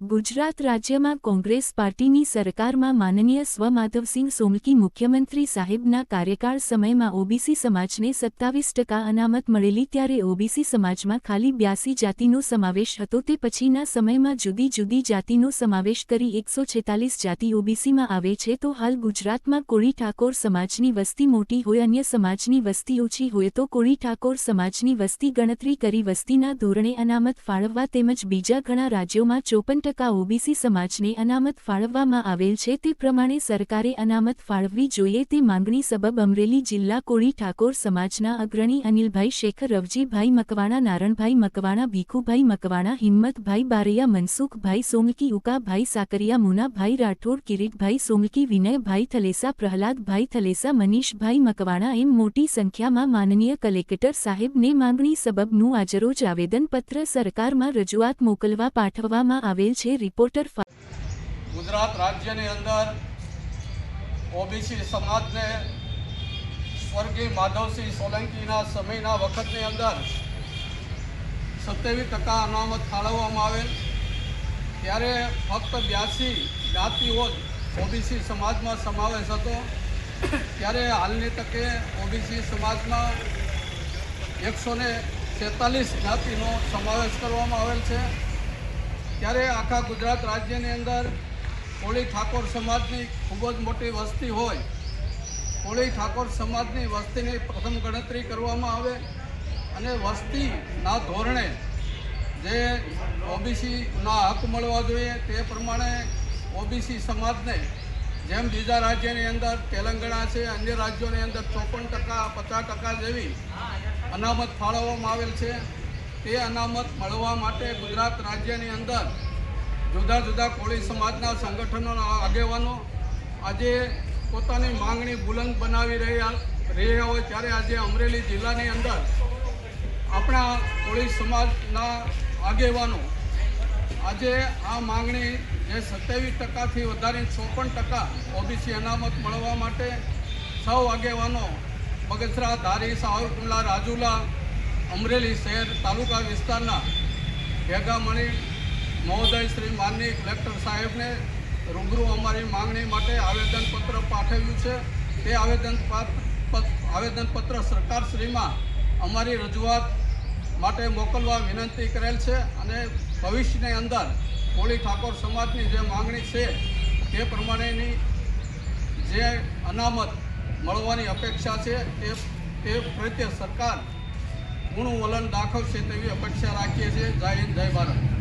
ગુજરાત રાજ્યમાં કોંગ્રેસ પાર્ટીની સરકારમાં માનનીય સ્વમાધવસિંહ માધવસિંહ મુખ્યમંત્રી સાહેબના કાર્યકાળ સમયમાં ઓબીસી સમાજને સત્તાવીસ ટકા અનામત મળેલી ત્યારે ઓબીસી સમાજમાં ખાલી બ્યાસી જાતિનો સમાવેશ હતો. તે પછીના સમયમાં જુદી જુદી જાતિનો સમાવેશ કરી એકસો છેતાલીસ જાતિ ઓબીસીમાં આવે છે. તો હાલ ગુજરાતમાં કોળી ઠાકોર સમાજની વસ્તી મોટી હોય, અન્ય સમાજની વસ્તી ઓછી હોય તો કોળી ઠાકોર સમાજની વસ્તી ગણતરી કરી વસ્તીના ધોરણે અનામત ફાળવવા તેમજ બીજા ઘણા રાજ્યોમાં ચોપન ટકા ઓબીસી સમાજને અનામત ફાળવવામાં આવેલ છે તે પ્રમાણે સરકારે અનામત ફાળવવી જોઈએ તે માંગણી સબબ અમરેલી જિલ્લા કોળી ઠાકોર સમાજના અગ્રણી અનિલભાઈ શેખર, રવજીભાઈ મકવાણા, નારણભાઈ મકવાણા, ભીખુભાઈ મકવાણા, હિંમતભાઈ બારૈયા, મનસુખભાઈ સોમકી, ઉકાભાઈ સાકરિયા, મુનાભાઈ રાઠોડ, કિરીટભાઈ સોમકી, વિનયભાઈ થલેસા, પ્રહલાદભાઈ થલેસા, મનીષભાઈ મકવાણા એમ મોટી સંખ્યામાં માનનીય કલેક્ટર સાહેબને માંગણી સબબનું આજરોજ આવેદનપત્ર સરકારમાં રજૂઆત મોકલવા પાઠવવામાં આવેલ છે રિપોર્ટર ગુજરાત રાજ્યની અંદર ઓબીસી સમાજને સ્વર્ગીય માધવસિંહ સોલંકીના સમયના વખતની અંદર સત્યાવીસ ટકા અનામત ફાળવવામાં આવેલ. ત્યારે ફક્ત બ્યાસી જ્ઞાતિઓ જ ઓબીસી સમાજમાં સમાવેશ હતો. ત્યારે હાલની તકે ઓબીસી સમાજમાં એકસો ને જ્ઞાતિનો સમાવેશ કરવામાં આવેલ છે. ત્યારે આખા ગુજરાત રાજ્યની અંદર કોળી ઠાકોર સમાજની ખૂબ જ મોટી વસ્તી હોય, કોળી ઠાકોર સમાજની વસ્તીની પ્રથમ ગણતરી કરવામાં આવે અને વસ્તીના ધોરણે જે ઓબીસીના હક મળવા જોઈએ તે પ્રમાણે ઓબીસી સમાજને જેમ બીજા રાજ્યની અંદર તેલંગણા છે, અન્ય રાજ્યોની અંદર ચોપન ટકા, પચાસ ટકા જેવી અનામત ફાળવવામાં આવેલ છે. તે અનામત મળવા માટે ગુજરાત રાજ્યની અંદર જુદા જુદા કોળી સમાજના સંગઠનોના આગેવાનો આજે પોતાની માંગણી બુલંદ બનાવી રહ્યા રહ્યા હોય ત્યારે આજે અમરેલી જિલ્લાની અંદર આપણા કોળી સમાજના આગેવાનો આજે આ માંગણી જે સત્યાવીસ ટકાથી વધારે ચોપન ટકા ઓબીસી અનામત મળવા માટે સૌ આગેવાનો બગસરા ધારી સાવરકુંડલા રાજુલા અમરેલી શહેર તાલુકા વિસ્તારના ભેગા મળી મહોદય શ્રી માનની કલેક્ટર સાહેબને રૂબરૂ અમારી માંગણી માટે આવેદનપત્ર પાઠવ્યું છે. તે આવેદન આવેદનપત્ર સરકારશ્રીમાં અમારી રજૂઆત માટે મોકલવા વિનંતી કરેલ છે અને ભવિષ્યની અંદર કોળી ઠાકોર સમાજની જે માંગણી છે તે પ્રમાણેની જે અનામત મળવાની અપેક્ષા છે તે તે પ્રત્યે સરકાર પૂર્ણ વલણ દાખવશે તેવી અપેક્ષા રાખીએ છીએ. જય હિન્દ જય ભારત.